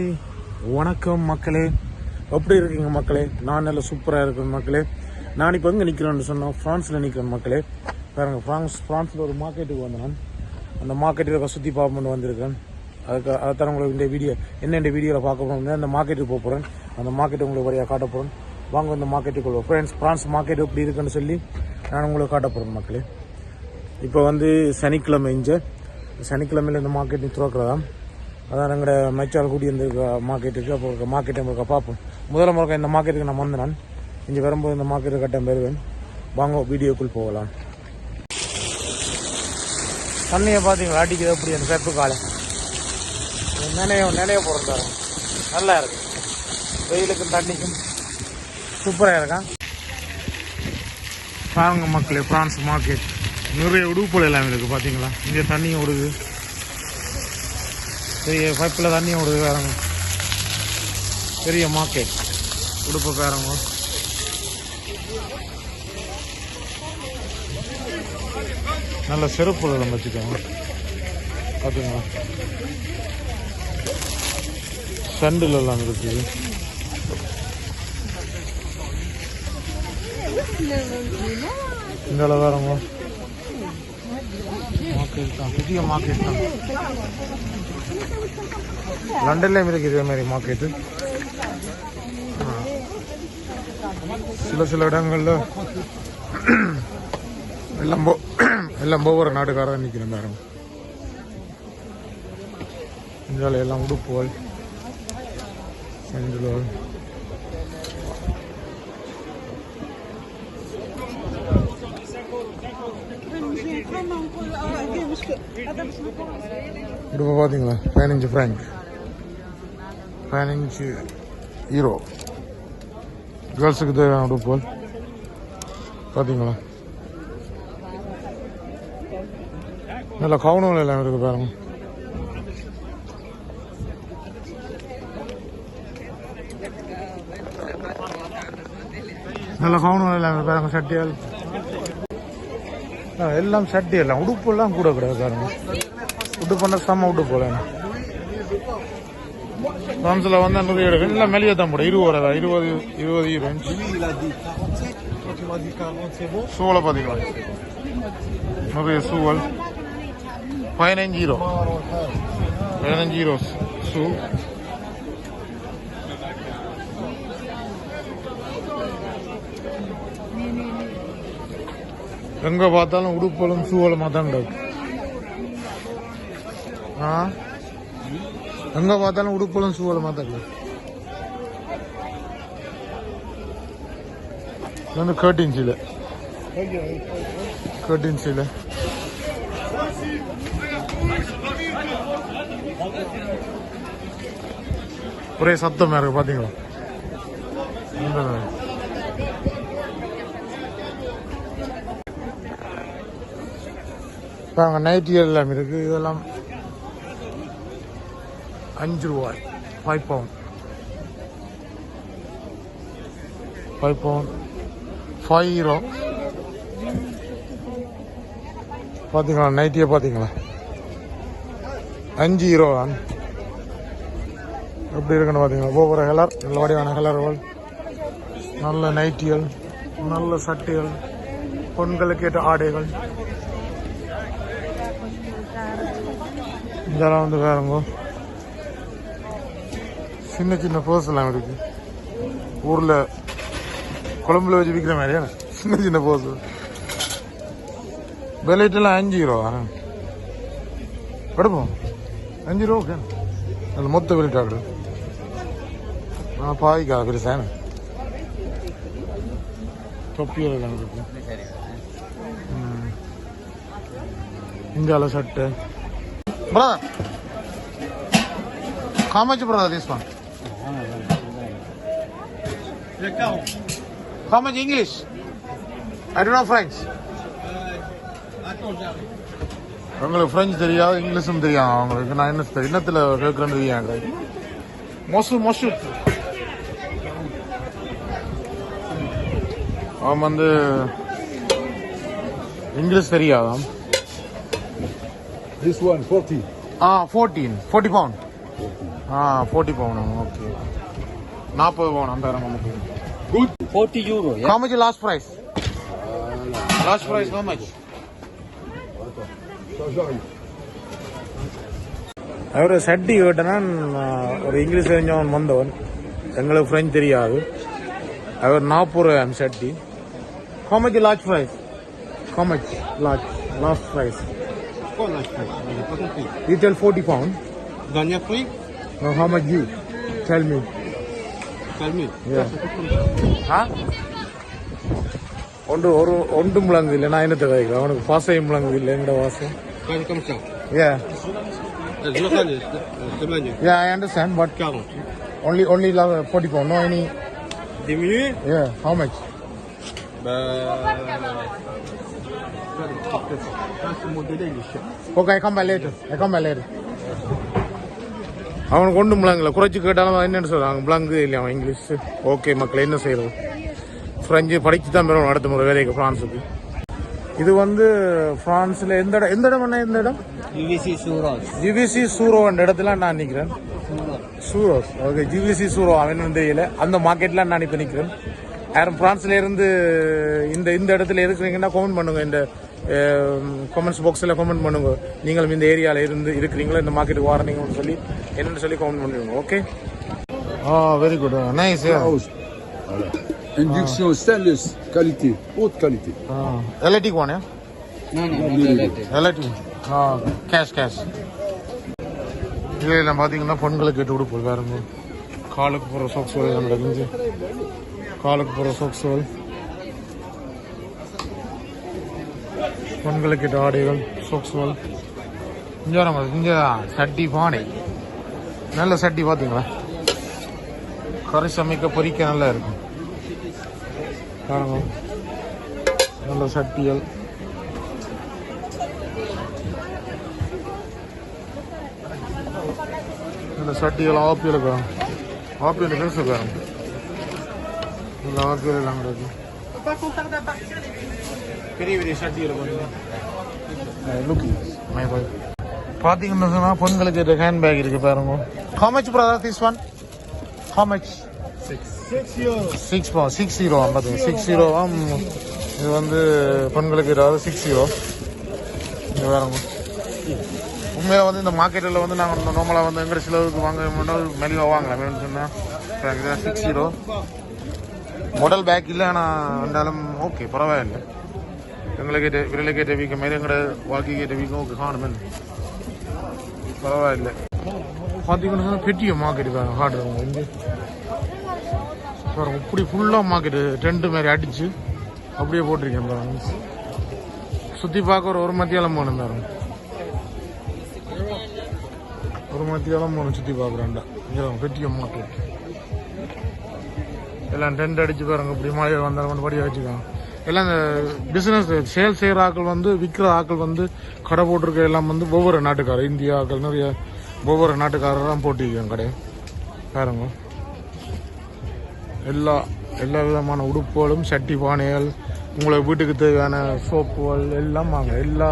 Hi வணக்கம் மக்களே. எப்படி இருக்கீங்க மக்களே? நான் நல்ல சூப்பராக இருக்கேன் மக்களே. நான் இப்போ எங்கே நிற்கிறேன்னு சொன்னோம் ஃப்ரான்ஸில் நிற்கிறேன் மக்களே. பாருங்க ஃப்ரான்ஸ் ஃப்ரான்ஸில் ஒரு மார்க்கெட்டுக்கு வந்தேன் அந்த மார்க்கெட்டில் சுற்றி பார்ப்போம்னு வந்திருக்கேன். அதுக்கு அதான் உங்களுக்கு இந்த வீடியோ என்ன இந்த வீடியோவில் பார்க்க போகிறோம் அந்த மார்க்கெட்டுக்கு போக போகிறேன் அந்த மார்க்கெட் உங்களுக்கு வழியாக காட்ட போகிறேன் வாங்க இந்த மார்க்கெட்டுக்குள்ள ஃப்ரெண்ட்ஸ் ஃப்ரான்ஸ் மார்க்கெட் எப்படி இருக்குன்னு சொல்லி நான் உங்களுக்கு காட்ட போகிறேன் மக்களே. இப்போ வந்து சனிக்கிழமை இஞ்ச சனிக்கிழமையில் இந்த மார்க்கெட் திறக்கிறதா? அதான் எங்கட மைச்சால் கூடி இந்த மார்க்கெட்டுக்கு அப்போ மார்க்கெட் முருக்கா பார்ப்போம். முதல்ல முறை இந்த மார்க்கெட்டுக்கு நான் வந்தேன் நான். இங்கே வரும்போது இந்த மார்க்கெட்டு கட்டம் பெறுவேன் வாங்க வீடியோக்குள் போகலாம். தண்ணியை பார்த்தீங்களா? அடிக்குது அப்படி அந்த செப்பு காலை. நினைய நினைய போகிறாரு நல்லா இருக்கு. வெயிலுக்கும் தண்ணிக்கும் சூப்பராக இருக்கான் பாருங்க மக்களே பிரான்ஸ் மார்க்கெட் நிறைய உடுப்புல எல்லாம் இருக்குது பார்த்தீங்களா? இங்கே தண்ணியும் ஓடுது. பெரிய பைப்பில் தண்ணியும் விடுது வேறங்க பெரிய மார்க்கெட். உடுப்பு பேரங்க நல்ல செருப்பு எல்லாம் வச்சுக்கோங்க. பார்த்துக்கோங்க. சண்டில் எல்லாம் இருக்குது. இந்த வேறங்க மார்க்கெட் தான். பெரிய மார்க்கெட் தான். லண்டன்லேயும் இருக்குது இதே மாதிரி மார்க்கெட்டு சில சில இடங்களில் எல்லாம் போ எல்லாம் ஒவ்வொரு நாட்டுக்காரன் நிற்கிறேன் பாருங்க இந்தியாவில் எல்லாம் உடுப்புகள் செஞ்சுகள் உடுப்பு பார்த்தீங்களா பதினஞ்சு ஃப்ராங்க் பதினஞ்சு ஹீரோ கேர்ள்ஸுக்கு தேவையான உடுப்புகள். பார்த்தீங்களா நல்ல கவுனம் எல்லாம் இருக்குது பாருங்க. நல்ல கவுனம் எல்லாம் பாருங்க சட்டியால். ஆ, எல்லாம் சட்டி எல்லாம். உடுப்பு எல்லாம் கூட கிடையாது பாருங்க. உடுப்பு பண்ண செம்ம விட்டு போல வந்து நிறைய இருக்கு. எல்லாம் மெலிய தான் போட. இருபது ரூபா இருபது இருபது இருபது Il a dit 37. Quand tu m'as dit 40, c'est bon சூளை. பார்த்தீங்களா நிறைய சூவல் பதினஞ்சு ஹீரோ பதினஞ்சு ஹீரோ ஷூ எங்க பார்த்தாலும் உடுப்பலும் சூவலமாக தான் கிடக்கு. எங்க பார்த்தாலும் உடுப்பலும் சூவல தான் கிடக்கு இது வந்து கேர்டின் சீலை கேர்டின் சீலை ஒரே சத்தம் இருக்கு பாத்தீங்களா? இந்த மாதிரி. பாருங்க நைட்டி எல்லாம் இருக்கு இதெல்லாம் அஞ்சு ரூபாய் five pound five pound five euro பார்த்தீங்களா நைட்டியை பார்த்தீங்களா அஞ்சு ஹீரோ தான். எப்படி இருக்குன்னு பார்த்தீங்களா ஒவ்வொரு கலர் நல்ல வடிவான கலர்கள் நல்ல நைட்டிகள் நல்ல சட்டைகள் பெண்களுக்கு ஏற்ற ஆடைகள். இதெல்லாம் வந்து வேறங்க சின்ன சின்ன போஸ் எல்லாம் இருக்கு. ஊர்ல குழம்புல வச்சு விற்கிற மாதிரியா சின்ன சின்ன போஸ் விலைட்டெல்லாம் அஞ்சு ரூபா எடுப்போம். அஞ்சு ரூபா ஓகே. அதில் மொத்த விலைட்டாடு ஆ பாய்க்கா பெருசான தொப்பியெல்லாம் இருக்கு. இந்தியாவில் சட்டை. Brother How brother this one this one? How much English? I don't know French. உங்களுக்கு ஃப்ரெஞ்சு தெரியாது இங்கிலீஷும் தெரியும் அவங்களுக்கு நான் என்ன என்னத்தில் கேட்குறேன்னு தெரியும் மொசு மொசு அவன் வந்து இங்கிலீஷ் தெரியாதாம் This one, 40. ஆ ஃபோர்டீன் ஃபோர்ட்டி பவுண்ட் ஆ ஃபோர்ட்டி பவுன் ஓகே நாற்பது பவுன் அந்த நமக்கு 40 euro, yeah? How much last price? Last price how much? அவர் சட்டி கேட்டனா ஒரு இங்கிலீஷ் தெரிஞ்சவன் வந்தவன் எங்களுக்கு ஃப்ரெஞ்ச் தெரியாது அவர் நாற்பது ரூபாய் சட்டி how much large price? how much large last price? Quoi, là, je pense J'ai pas compris. you tell 40 pound Dernier prix now how much you tell me Calmez. Yeah. ஆ ஒன்று ஒரு ஒன்று முழங்கு இல்லை நான் என்னத்தை வைக்கிறேன் அவனுக்கு பாசையும் முழங்கு இல்லை எங்கட வாசம் Comme, comme ça. Yeah, Je le fais, c'est magnifique. yeah, I understand, but 40. only only love 40 pound. No any. Diminué Yeah, how much? Ben. Ça, ce modèle-là, il est cher. Okay, I come back later. I come back later. அவனுக்கு ஒன்று முழங்குல குறைச்சி கேட்டாலும் என்னன்னு சொல்றாங்க முழங்கு இல்லையா அவன் English? Okay மக்கள் என்ன செய்யறது? ஃப்ரெஞ்சு படிச்சு தான் பெறும் அடுத்த முறை வேலைக்கு ஃப்ரான்ஸுக்கு. இது வந்து ஃப்ரான்ஸில் எந்த இடம்? எந்த இடம் என்ன எந்த இடம்? UVC Suros. ஜிவிசி சூரோ என்ற இடத்துல நான் நிற்கிறேன். சூரோஸ் ஓகே ஜிவிசி சூரோ அவன் தெரியல. அந்த மார்க்கெட்ல நான் இப்போ நிற்கிறேன் யாரும் பிரான்ஸ்ல இருந்து இந்த இந்த இடத்துல இருக்கிறீங்கன்னா கமெண்ட் பண்ணுங்க. இந்த கமெண்ட்ஸ் பாக்ஸில் கமெண்ட் பண்ணுங்க. நீங்களும் இந்த ஏரியாவில் இருந்து இருக்கிறீங்களா? இந்த மார்க்கெட்டுக்கு வரீங்கன்னு சொல்லி என்னன்னு சொல்லி கமெண்ட் பண்ணுங்க okay ah very good nice. Induction stainless, qualité, haute qualité. Electric வானே No, no, not electric. Cash cash இதில் பார்த்தீங்கன்னா பொண்களுக்கு கேட்டு கொடுப்போம் வேறுங்க காலுக்கு போகிற சாக்ஸ் வரை நம்ம காலுக்கு போகிற சாக்ஸ் வரை பெண்களுக்கு ஆடைகள் சாக்ஸ் இங்கே நம்ம இங்கே சட்டி பானை. நல்ல சட்டி பார்த்தீங்களா கறி சமைக்க பொறிக்க நல்லா இருக்கும். பாருங்க. நல்ல சட்டிகள். இந்த சட்டிகள் ஆப்பியில் இருக்கும் ஆப்பியில் பேச பாருங்க. இந்த ஆப்பியில் எல்லாம் கிடக்கு. பெரிய பெரிய பாருங்க லுக்கிங் மை பாய் பார்த்தீங்கன்னா சொன்னா பொண்களுக்கு ஹேண்ட் பேக் இருக்கு பாருங்க. How much brother this one? How much? Six பா சிக்ஸ் ஜீரோ ஐம்பது. சிக்ஸ் ஜீரோவா இது வந்து பெண்களுக்கு ஏதாவது சிக்ஸ் ஜீரோ இது வேறங்க உண்மையில வந்து இந்த மார்க்கெட்டில் வந்து நாங்கள் நார்மலாக வந்து எங்கிற சிலவுக்கு வாங்க மெலிவாக வாங்கலாம். வேணும்னு சொன்னால் சிக்ஸ் ஜீரோ மாடல் பேக் இல்லை ஆனால் இருந்தாலும் ஓகே பரவாயில்ல. எங்களை கேட்ட விரலை கேட்ட வீக்க மாதிரி எங்களோட வாக்கி கேட்ட வீக்கம் ஓகே காணுமே பரவாயில்ல. பார்த்தீங்கன்னா பெட்டியை மார்க்கெட் பாருங்க ஹார்ட் இங்கே பாருங்க இப்படி ஃபுல்லாக மார்க்கெட்டு டென்ட் மாதிரி அடிச்சு அப்படியே போட்டிருக்கேன் பாருங்க. சுற்றி பார்க்க ஒரு ஒரு மத்தியாலம் போகணும் பாருங்க. ஒரு மத்தியாலம் போகணும் சுற்றி பார்க்குறேன்டா. இங்கே பெரிய மார்க்கெட் எல்லாம் டென்ட் அடிச்சு பாருங்க. இப்படி மழை வந்தாலும் படியாக வச்சுக்காங்க எல்லாம் இந்த பிஸ்னஸ் சேல் செய்கிற ஆட்கள் வந்து விற்கிற ஆட்கள் வந்து கடை போட்டிருக்க எல்லாம் வந்து ஒவ்வொரு நாட்டுக்காரர். இந்தியா ஆட்கள் நிறைய ஒவ்வொரு நாட்டுக்காரர் போட்டிருக்காங்க கடை. பாருங்க. எல்லா எல்லா விதமான உடுப்புகளும் சட்டி பானைகள் உங்களுக்கு வீட்டுக்கு தேவையான சோப்புகள் எல்லாம் வாங்க. எல்லா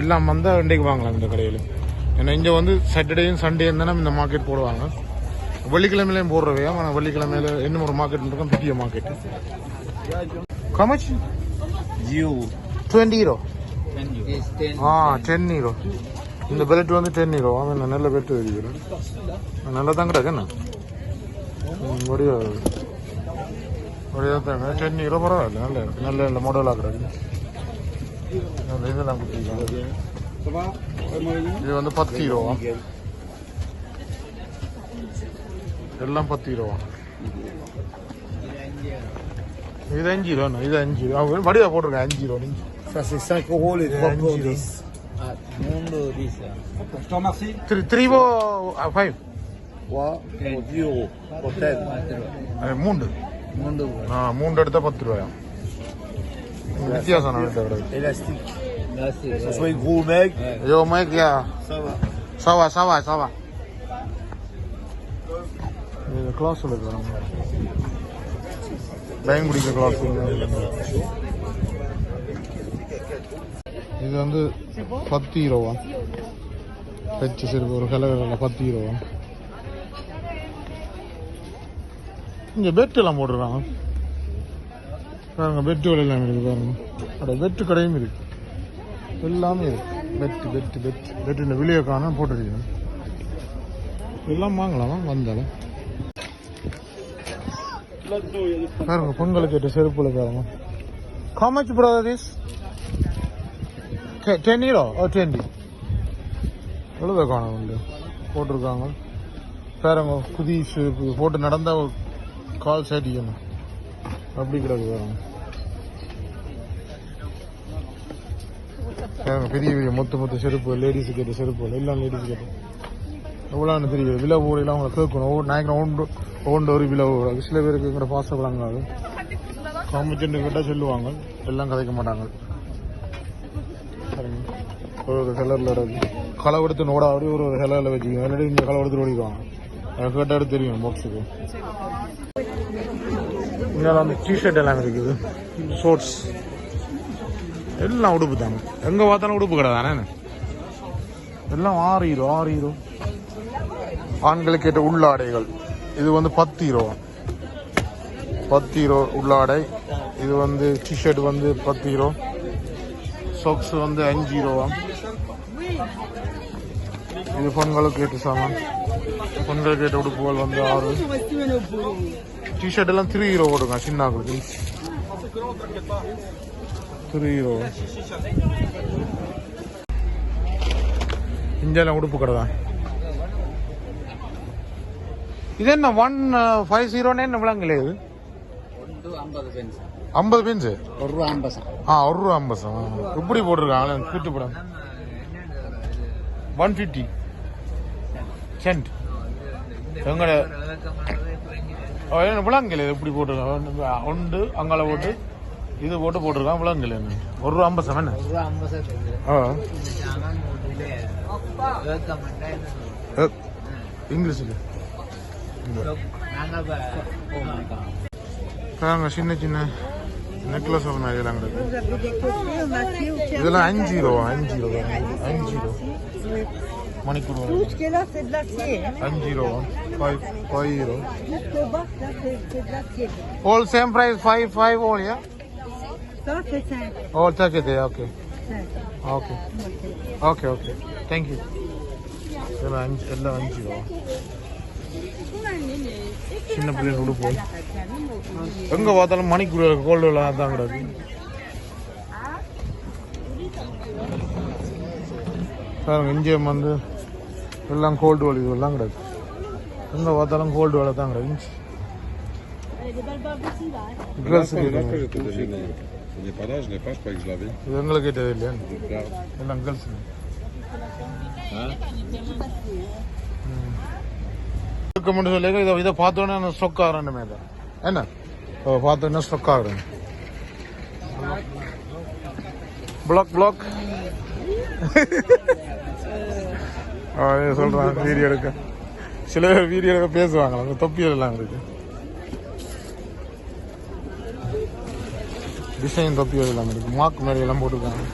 எல்லாம் வந்தால் இன்றைக்கு வாங்கலாம் இந்த கடையில். ஏன்னா இங்கே வந்து சாட்டர்டேயும் சண்டேயும் தானே இந்த மார்க்கெட் போடுவாங்க. வெள்ளிக்கிழமையிலையும் போடுறவையா? ஆனால் வெள்ளிக்கிழமையில இன்னும் ஒரு மார்க்கெட் இருக்கும் பெரிய மார்க்கெட் கமச் 10 euro. Twenty euro 10 euro. It's 10. ஆ டென் ஹீரோ இந்த பெல்ட் வந்து டென் ஹீரோ அவன் நான் நல்ல பெல்ட் வைக்கிறேன் நல்லா தான் என்ன? ஒரே ஒரே தாங்க டென் ஹீரோ பரவாயில்ல. நல்ல. நல்ல நல்ல மாடலாக கிடக்கு இதெல்லாம் இது வந்து பத்து ஹீரோவா எல்லாம் பத்து ஹீரோவா இது அஞ்சு ரூபா இது அஞ்சு ரூபா அவங்க மடியா போட்டிருக்கேன் அஞ்சு ரூபா நீங்க Ça, c'est 5 euros les trois pour Ah, Mundo this. uh, Je te remercie. Three three O five 3 pour 10 euros. Pour 10. மூன்று Mundo. ஆ மூன்று எடுத்தா பத்து ரூபாயா வித்தியாசம் நான் எடுத்த Élastique. That's it. Ça soit gros ou mec, ஐயோ மைக் யா ça va. சவா சவா சவா டைம் பிடிக்க கிளாஸ் இது வந்து பத்து ஹீரோவா தச்சு செருப்பு ஒரு கலவரில் பத்து இருபா இங்கே பெட்டெல்லாம் போடுறாங்க பாருங்க பெட்டு விலையெல்லாம் இருக்குது பாருங்க. அட பெட்டு கடையும் இருக்கு. எல்லாமே இருக்கு. பெட்டு பெட்டு பெட் பெட்டு இந்த விலையை காணும் போட்டுருக்கீங்க எல்லாம் வாங்கலாம்? வந்தாலும். பாருங்க பொங்கலுக்கு எட்டு செருப்புல பாருங்க. How much brother this? Te- 10 euro or 20? எழுத காணும் உண்டு? போட்டிருக்காங்க. பாருங்க புதிய செருப்பு. போட்டு நடந்தால் கால் சேட்டிக்கணும். அப்படி கிடக்கு பாருங்க. பாருங்க பெரிய பெரிய மொத்த மொத்த செருப்பு லேடிஸுக்கு கேட்ட செருப்பு எல்லாம் லேடிஸ் கேட்டு எவ்வளோன்னு தெரியும் விலை ஊரெல்லாம் அவங்களை கேட்கணும். ஒவ்வொரு நாய்க்கு ஒன்று ஒவ்வொன்று ஒரு ஊர் சில பேருக்கு எங்கட பாச விளங்காது காமிச்சுட்டு கேட்டால் சொல்லுவாங்க. எல்லாம் கதைக்க மாட்டாங்க. பாருங்க. ஒரு கலரில் இருக்கு. களை எடுத்து நோட அப்படி ஒரு ஒரு கலரில் வச்சுக்கோங்க. இல்லாட்டி இந்த களை எடுத்து ஓடிக்குவாங்க. எனக்கு கேட்டாலும் தெரியும் பாக்ஸுக்கு இங்கே வந்து டிஷர்ட் எல்லாம் இருக்குது. ஷோர்ட்ஸ் எல்லாம் உடுப்பு தாங்க எங்கே பார்த்தாலும் உடுப்பு கடை தானே எல்லாம் ஆறு ஹீரோ ஆறு ஹீரோ ஆண்களுக்கு ஏற்ற உள்ளாடைகள். இது வந்து பத்து ஹீரோ பத்து ஹீரோ உள்ளாடை. இது வந்து டிஷர்ட் வந்து பத்து ஹீரோ சாக்ஸ் வந்து அஞ்சு ஹீரோவா இது பொங்கலுக்கு கேட்டு சாமான். பொங்கலுக்கு ஏற்ற உடுப்புகள் வந்து ஆறு. டிஷர்ட் எல்லாம் த்ரீ ஹீரோ கொடுங்க சின்னாக்கு த்ரீ ஹீரோ இந்தியாவில் உடுப்பு கடை தான். இது என்ன ஒன் ஃபைவ் സീറോ என்ன എവിടെങ്കിലേ ഇത് ஐம்பது பீன்ஸ் ஒரு ரூபா ஐம்பது ஆ ஒரு ரூபா ஐம்பது இப்படி போட்டிருக்காங்களே கூட்டு படம் ஒன் ஃபிஃப்டி சென்ட் எங்களோட விளங்கல இப்படி போட்டிருக்காங்க? ஒன்று அங்கால போட்டு இது போட்டு போட்டிருக்கான் விளங்கல ஒரு ரூபா ஐம்பது சமன் இங்கிலீஷில் பாருங்க சின்ன சின்ன நெக்லஸ் ஒன்று இதெல்லாம் கிடக்கு இதெல்லாம் அஞ்சு ரூபா அஞ்சு ரூபா அஞ்சு ரூபா மணிக்கூர் அஞ்சு ரூபா ஃபைவ் ஃபைவ் ரூபா all same price five five all yeah O thirty okay okay okay okay thank you இதெல்லாம் அஞ்சு எல்லாம் அஞ்சு ரூபா சின்ன பிள்ளைங்க உடுப்பு எங்க பார்த்தாலும் மணிக்கூர் கோல்டு தான் கிடக்கு பாருங்க இங்கே வந்து எல்லாம் கோல்டு வலி எல்லாம் கிடக்கு எங்க பார்த்தாலும் கோல்டு வேலை தான் கிடக்கு l'avais. இது. எங்களுக்கு regarde. எல்லாம் கேர்ள்ஸ் இருக்கும்னு சொல்லி இதை இதை பார்த்தோன்னே நான் ஸ்டொக் ஆகிறேன் மேலே என்ன? ஓ பார்த்தோன்னே ஸ்டொக் ஆகிறேன். பிளாக் பிளாக் சொல்றான். வீடியோ எடுக்க. சில பேர் வீடியோ எடுக்க பேசுவாங்க. அந்த தொப்பியல் எல்லாம் இருக்கு. டிசைன் தொப்பியல் எல்லாம் இருக்கு. மார்க் மாதிரி எல்லாம் போட்டிருக்காங்க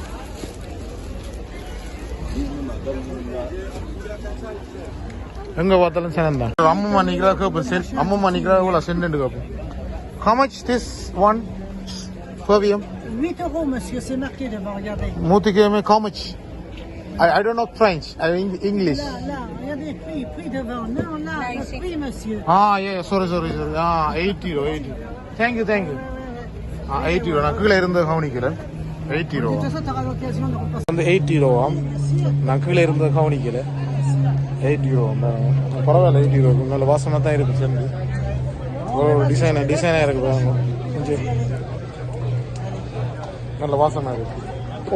எங்க பார்த்தாலும் சேனம் தான் அம்மம்மா நிக்கிறா கேப்பேன் சென் அம்மம்மா நிக்கிறா எவ்வளோ சென்ட் கேப்பேன் How much this one? Fabium? 8 euros, monsieur, c'est marqué devant, regardez. Mutikeme, how much? I, I don't know French, I Eng- English. Là, là, regardez, prix, prix devant. Non, là, le prix, monsieur. Ah, yeah, sorry, sorry, sorry. Ah, 80 euro, 80. Thank you, thank you. Ah, 80 euro. நான் கீழே இருந்து கவனிக்கிறேன் 80 De ரூபா toute façon, tu auras l'occasion de repasser. வந்து 80 ரூபாம் நான் கீழே இருந்து கவனிக்கல 80 ரூபா பரவாயில்ல 80 ரூபா நல்ல வாசமாக தான் இருக்கு சேர்ந்து ஒரு டிசைனர் டிசைனாக இருக்கு பாருங்க கொஞ்சம் நல்ல வாசமாக இருக்கு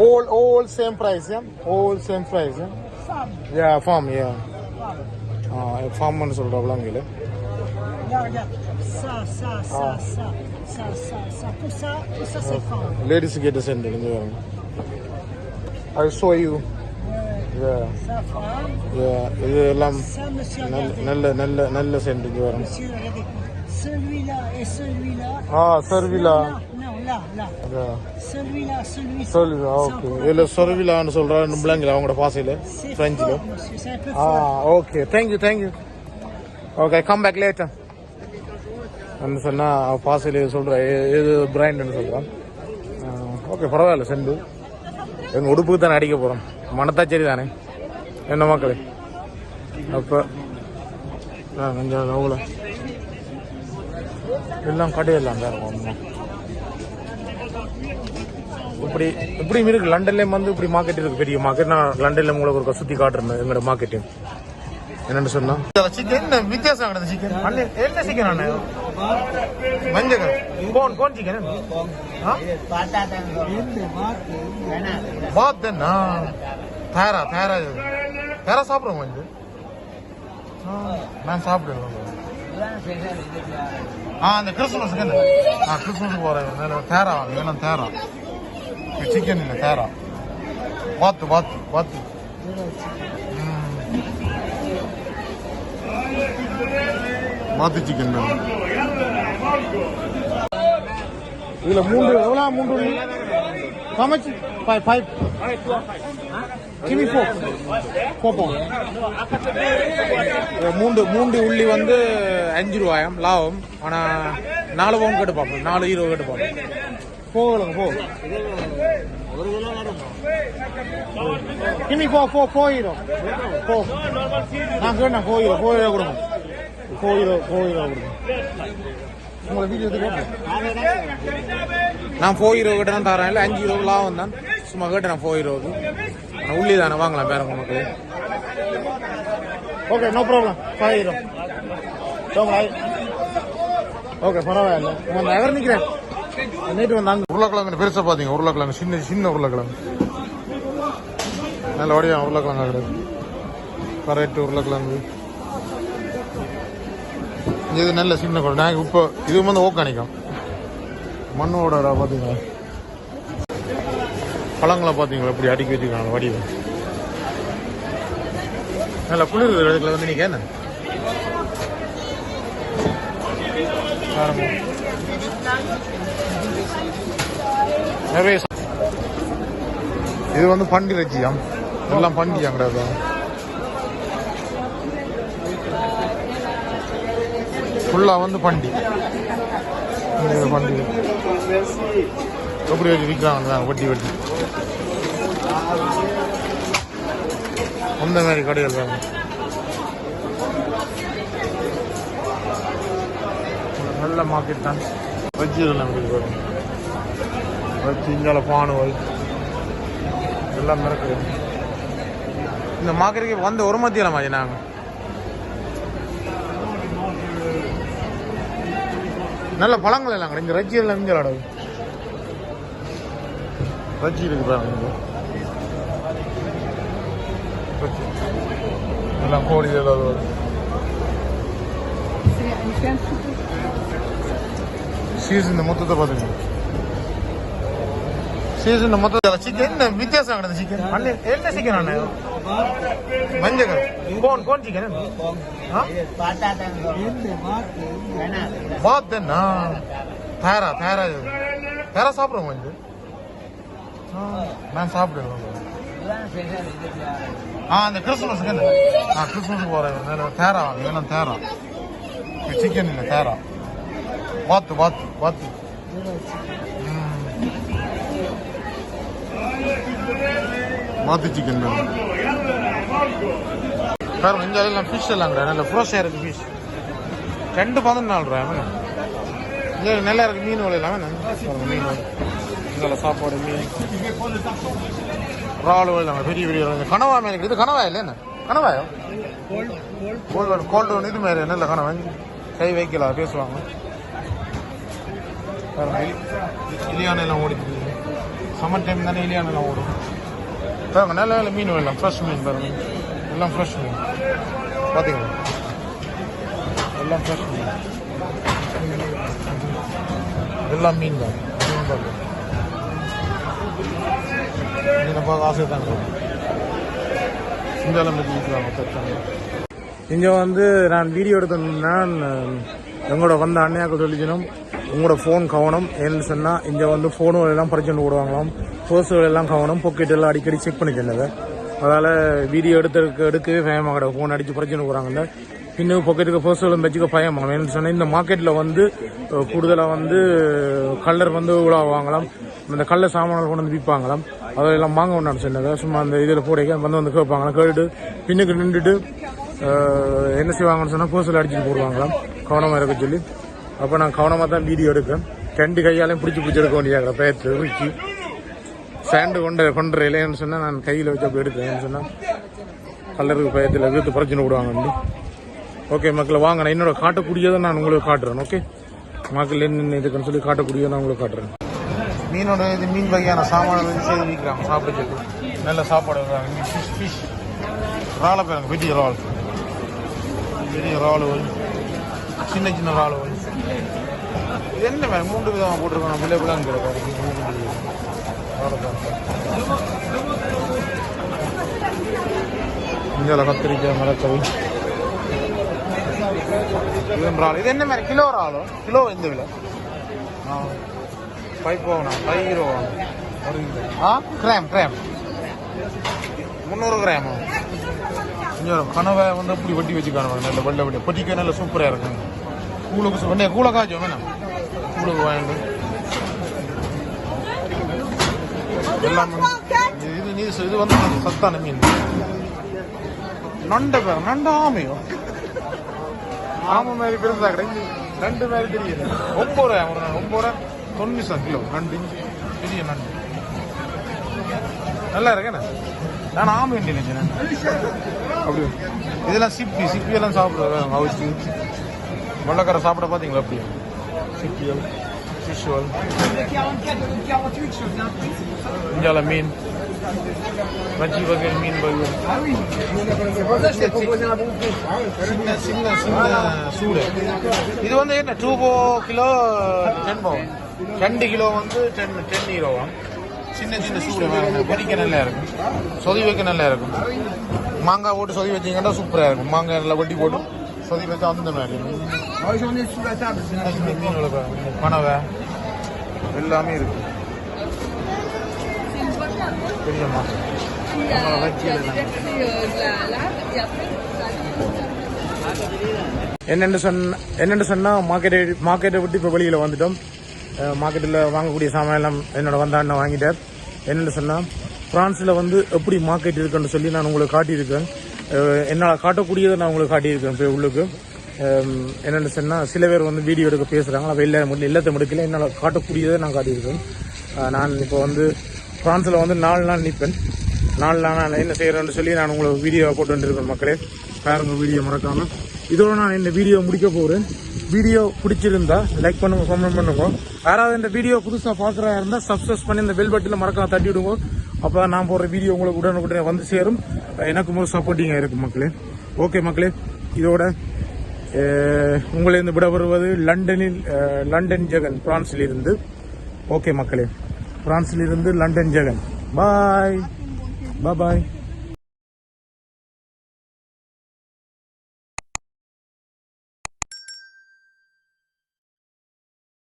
all all same price yeah all same price yeah yeah farm yeah ஆ ஃபார்ம்னு சொல்கிறாங்களா அங்கே Regarde, regarde. Ça, ça, ça, ça, ça, ça, ça. Tout ça, tout ça, c'est fort. Ladies கேட்ட சென்ட் கொஞ்சம் பாருங்க ஐ இது எல்லாம் நல்ல. நல்ல நல்ல நல்ல சென்ட் இங்கே வரும். ஆ சர்விலா. சொல்லுவா ஓகே இதில் சொர்விலான்னு சொல்கிறாங்க பிள்ளைங்கள அவங்களோட பாசையில். ஃப்ரெஞ்சில் ஆ. Okay thank you thank you okay come back later வந்து சொன்னால் பாசையில் சொல்கிறேன் எது பிராண்டுன்னு சொல்கிறான் ஓகே பரவாயில்ல செண்டு எங்கள் உடுப்புக்கு தானே அடிக்க போகிறோம் மனத்தாச்சேரி தானே என்ன மக்களே? அப்போ கொஞ்சம் அவ்வளோ எல்லாம் கடையெல்லாம் தான் இருக்கும். இப்படி இப்படியும் இருக்கு. லண்டன்லேயும் வந்து இப்படி மார்க்கெட் இருக்கு. பெரிய மார்க்கெட் நான் லண்டன்ல உங்களுக்கு ஒரு சுற்றி காட்டுறேன் எங்களோட மார்க்கெட்டையும் என்னன்னு சொன்னா? சிக்கன் என்ன வித்தியாசம் கிடையாது சிக்கன் என்ன சிக்கன் மஞ்சள் கோன் கோன் சிக்கன் பாத் என்ன தேரா தேரா இது. தேரா சாப்பிடுவோம் ஆ, நான் சாப்பிடுவேன் ஆ அந்த கிறிஸ்துமஸுக்கு என்ன? ஆ கிறிஸ்துமஸுக்கு போகிறேன் தேரா வேணும் தேரா சிக்கன் இல்லை தேரா பாத்து பாத்து பாத்து பாத்து சிக்கன் இதுல மூன்று எவ்வளோ மூன்று சமைச்சு ஃபைவ் ஃபைவ் கிவி ஃபோர் போப்போம் மூண்டு மூண்டு உள்ளி வந்து அஞ்சு ரூபாயாம் லாபம். ஆனா நாலு பவுன் கேட்டு பார்ப்போம். நாலு ஹீரோ கேட்டு பார்ப்போம். போகலங்க போ கிமி போ போ போ ஹீரோ போ நான் கேட்டேன் போ ஹீரோ போ ஹீரோ கொடுங்க. போ ஹீரோ போ ஹீரோ கொடுங்க. உங்களை வீடியோ நான் ஃபோர் ஹீரோ கிட்ட தான் தரேன். இல்லை அஞ்சு ஹீரோ லாபம் தான் சும்மா கேட்டேன் நான் ஃபோர் ஹீரோக்கு ஆனால் உள்ளி தானே வாங்கலாம் பேரங்க மக்கள் okay no problem five euro okay பரவாயில்ல. உங்க நகர் நிற்கிறேன் நேற்று வந்தாங்க உருளைக்கிழங்கு பெருசா பாத்தீங்க உருளைக்கிழங்கு. சின்ன சின்ன உருளைக்கிழங்கு. நல்ல வடிவம் உருளைக்கிழங்கு கிடையாது கரெக்ட் உருளைக்கிழங்கு. இது நல்ல சின்ன குழந்தை. நாங்கள் இப்போ இது வந்து ஓக்கானிக்கும் மண்ணோட பார்த்தீங்களா? பழங்களை பார்த்தீங்களா? இப்படி அடுக்கி வச்சுருக்காங்க வடிவம். நல்லா குளிர் இடத்துல வந்து நீங்கள் என்ன? நிறைய இது வந்து பண்டி ரஜியம் எல்லாம் பண்டியா கிடையாது ஃபுல்லாக வந்து பண்டி. பண்டி. எப்படி வச்சு விற்கிறாங்க வட்டி வட்டி. அந்த மாதிரி கடைகள் வேணும் நல்ல மார்க்கெட் தான். வச்சு இதெல்லாம் எப்படி வச்சு இங்கால பானுவல் எல்லாம் இருக்குது இந்த மார்க்கெட்டுக்கு வந்து ஒரு மத்தியில் மாதிரி நாங்கள் நல்ல பழங்கள் எல்லாம். இங்க ரஜ்ஜி எல்லாம் இங்கே அடவு ரஜ்ஜி இருக்கு பாருங்க. எல்லாம் கோழி ஏதாவது. சீசன் மொத்தத்தை பாத்துங்க சீசன் மொத்தத்தை சிக்கன் என்ன வித்தியாசம் கிடையாது சிக்கன்? அண்ணே என்ன சிக்கன் அண்ணே மஞ்சள். கோன் கோன் சிக்கன் பாத் என்ன தேரா தேரா இது. தேரா சாப்பிடுவோம் கொஞ்சம் நான் சாப்பிடுவேன் ஆ அந்த கிறிஸ்துமஸுக்கு என்ன? ஆ கிறிஸ்துமஸுக்கு போகிறேன் தேரா வாங்க தேரா சிக்கன் இல்லை தேரா பாத்து பாத்து பாத்து மாத்து சிக்கன் சார் இந்த எல்லாம் ஃபிஷ் எல்லாம் நல்ல ஃப்ரோஷாக இருக்கு ஃபிஷ் ரெண்டு பதினாலு ரூபாய் என்ன? இங்கே நல்லா இருக்கு மீன் விலை எல்லாமே பாருங்க, மீன் வலை. சாப்பாடு மீன். இறால் விலை பெரிய பெரிய கனவா மீன் இருக்குது. கனவா இல்லை என்ன? கனவாயோ? கோல்டு கோல்டு இது மாதிரி நல்ல கனவா. கை வைக்கலாம் பேசுவாங்க. பாருங்க, இலி- எல்லாம் ஓடிட்டு சம்மர் டைம் தானே இலியானை வரும் ஓடும்? பாருங்க நல்ல நல்ல மீன் வரலாம். ஃப்ரெஷ் மீன் பாருங்க. எல்லாம் ஃப்ரெஷ் மீன். பார்த்தீங்களா எல்லாம் ஃப்ரெஷ் மீன். எல்லாம் மீன் தான். மீன் பாருங்க மீனை பார்க்க ஆசை தான் இந்தியாவில் இங்கே வந்து நான் வீடியோ எடுத்தோம்னா எங்களோட வந்த அண்ணையாக்கள் சொல்லிக்கணும். உங்களோட ஃபோன் கவனம் ஏன்னு சொன்னால் இங்கே வந்து ஃபோனுகள் எல்லாம் பறிச்சுட்டு விடுவாங்களாம் பர்ஸுகள் எல்லாம் கவனம் பொக்கெட் எல்லாம் அடிக்கடி செக் பண்ணிக்கல அதால் வீடியோ எடுத்துருக்கு எடுக்கவே ஃபேமாக ஃபோன் அடித்து பறிச்சுட்டு போகிறாங்கல்ல இன்னும் பொக்கெட்டுக்கு பர்சலும் வச்சுக்க பயம் ஏன்னு சொன்னால் இந்த மார்க்கெட்டில் வந்து கூடுதலாக வந்து கல்லர் வந்து இவ்வளோ இந்த கல்ல சாமான்கள் கொண்டு வந்து விற்பாங்களாம் அதெல்லாம் வாங்க ஒன்று சொன்னது சும்மா அந்த இதில் போடைக்க வந்து வந்து கேட்பாங்களாம். கேட்டுட்டு பின்னுக்கு நின்றுட்டு என்ன செய்வாங்கன்னு சொன்னால் பர்சல் அடிச்சுட்டு போடுவாங்களாம். கவனமாக இருக்க சொல்லி. அப்போ நான் கவனமாக தான் வீடியோ எடுப்பேன். ரெண்டு கையாலையும் பிடிச்சி பிடிச்சி எடுக்க வேண்டியதாக பேத்து தூக்கி சேண்டு கொண்ட கொண்டு இல்லைன்னு சொன்னால் நான் கையில் வச்சு அப்படி எடுப்பேன் சொன்னால் கல்லருக்கு பயத்தில் வீட்டு பிரச்சனை விடுவாங்க ஓகே மக்களை வாங்க நான் என்னோட காட்டக்கூடியதை நான் உங்களுக்கு காட்டுறேன் ஓகே மக்கள் என்னென்ன இதுக்குன்னு சொல்லி காட்டக்கூடியதை நான் உங்களுக்கு காட்டுறேன். மீனோட இது மீன் வகையான சாமான வந்து செய்து விற்கிறாங்க சாப்பிட சொல்லி நல்ல சாப்பாடு ஃபிஷ் ஃபிஷ் இறாலை பாருங்க பெரிய இறால். பெரிய இறால் சின்ன சின்ன இறால் இது என்ன மேடம் மூன்று விதமாக போட்டிருக்கோம். பிள்ளை பிள்ளைங்க இங்கே கத்திரிக்காய் மிளக்கறி இது இது என்ன மாதிரி கிலோ இறாலோ? கிலோ எந்த விலை? ஆ. ஃபைவ் போகணும். ஃபைவ் கிலோ ஒரு ஆ? Gram gram. முந்நூறு கிராம். கொஞ்சம் கனவை வந்து அப்படி வெட்டி வச்சுக்கான நல்ல வெள்ளை வட்டி பொட்டிக்க நல்ல சூப்பராக இருக்குங்க காய்ச்சோம் வேணாம். கூழுக்கு வாங்கிட்டு எல்லாம் வந்து- இது இது இது வந்து சத்தான மீன். நண்டை பேர் நண்டு ஆமையோ. ஆமை மாதிரி பெருசா கிடையாது. நண்டு மாதிரி தெரியல ஒம்பது ரூபாய் ஒரு ஒம்பது ரூபாய் கிலோ நண்டு பெரிய நண்டு. நல்லா இருக்கேண்ணே நான் ஆமை நினைச்சேன் அப்படி இதெல்லாம் சிப்பி சிப்பி எல்லாம் சாப்பிடுவாங்க அவிச்சு வெள்ளக்கார சாப்பிட பார்த்தீங்களா அப்படி ஃபிஷ்வல் இந்தியால மீன் மச்சி வகை மீன் வகை சின்ன சின்ன சின்ன சூடு இது வந்து என்ன டூ போ கிலோ டென் போவோம் ரெண்டு கிலோ வந்து டென் டென் ஹீரோவா சின்ன சின்ன சூடு பொரிக்க நல்லா இருக்கும். சொதி வைக்க நல்லா இருக்கும். மாங்காய் போட்டு சொதி வச்சீங்கன்னா சூப்பராக இருக்கும். மாங்காய் நல்லா வெட்டி போட்டு சொதி வச்சா அந்த மாதிரி சின்ன சின்ன மீன்களை பாருங்க. பனவை எல்லாமே இருக்கு பெரிய மாசம் என்னென்னு சொன்ன என்னென்னு சொன்னால் மார்க்கெட்டை மார்க்கெட்டை விட்டு இப்போ வெளியில் வந்துட்டோம். மார்க்கெட்டில் வாங்கக்கூடிய சாமான் எல்லாம் என்னோட வந்தாண்ட வாங்கிட்டார். என்னென்னு சொன்னால் ஃப்ரான்ஸில் வந்து எப்படி மார்க்கெட் இருக்குன்னு சொல்லி நான் உங்களுக்கு காட்டியிருக்கேன். என்னால் காட்டக்கூடியதை நான் உங்களுக்கு காட்டியிருக்கேன் இப்போ உள்ளுக்கு. என்னென்னு சொன்னால் சில பேர் வந்து வீடியோ எடுக்க பேசுகிறாங்க அவள் இல்லை முடியல எல்லாத்தையும் முடிக்கல. என்னால் காட்டக்கூடியதை நான் காட்டியிருக்கேன் நான் இப்போ வந்து ஃப்ரான்ஸில் வந்து நாலு நாள் நிற்பேன். நாலு நாள் நான் என்ன செய்கிறேன்னு சொல்லி நான் உங்களுக்கு வீடியோ போட்டு வந்துருக்கேன் மக்களே. பாருங்க வீடியோ மறக்காமல் இதோட நான் இந்த வீடியோ முடிக்க போகிறேன் வீடியோ பிடிச்சிருந்தா லைக் பண்ணுங்க கமெண்ட் பண்ணுங்க. யாராவது இந்த வீடியோ புதுசாக பார்க்குறா இருந்தால் சப்ஸ்கிரைப் பண்ணி இந்த பெல் பட்டில் மறக்காம தட்டி விடுங்க அப்போ நான் போடுற வீடியோ உங்களுக்கு உடனுக்குடனே வந்து சேரும். எனக்கு ஒரு சப்போர்ட்டிங்காக இருக்கும் மக்களே. ஓகே மக்களே. இதோட உங்களை இருந்து விட வருவது லண்டனில் லண்டன் ஜெகன் பிரான்ஸில் இருந்து ஓகே மக்களே. பிரான்ஸில் இருந்து லண்டன் ஜெகன். பாய் பாய்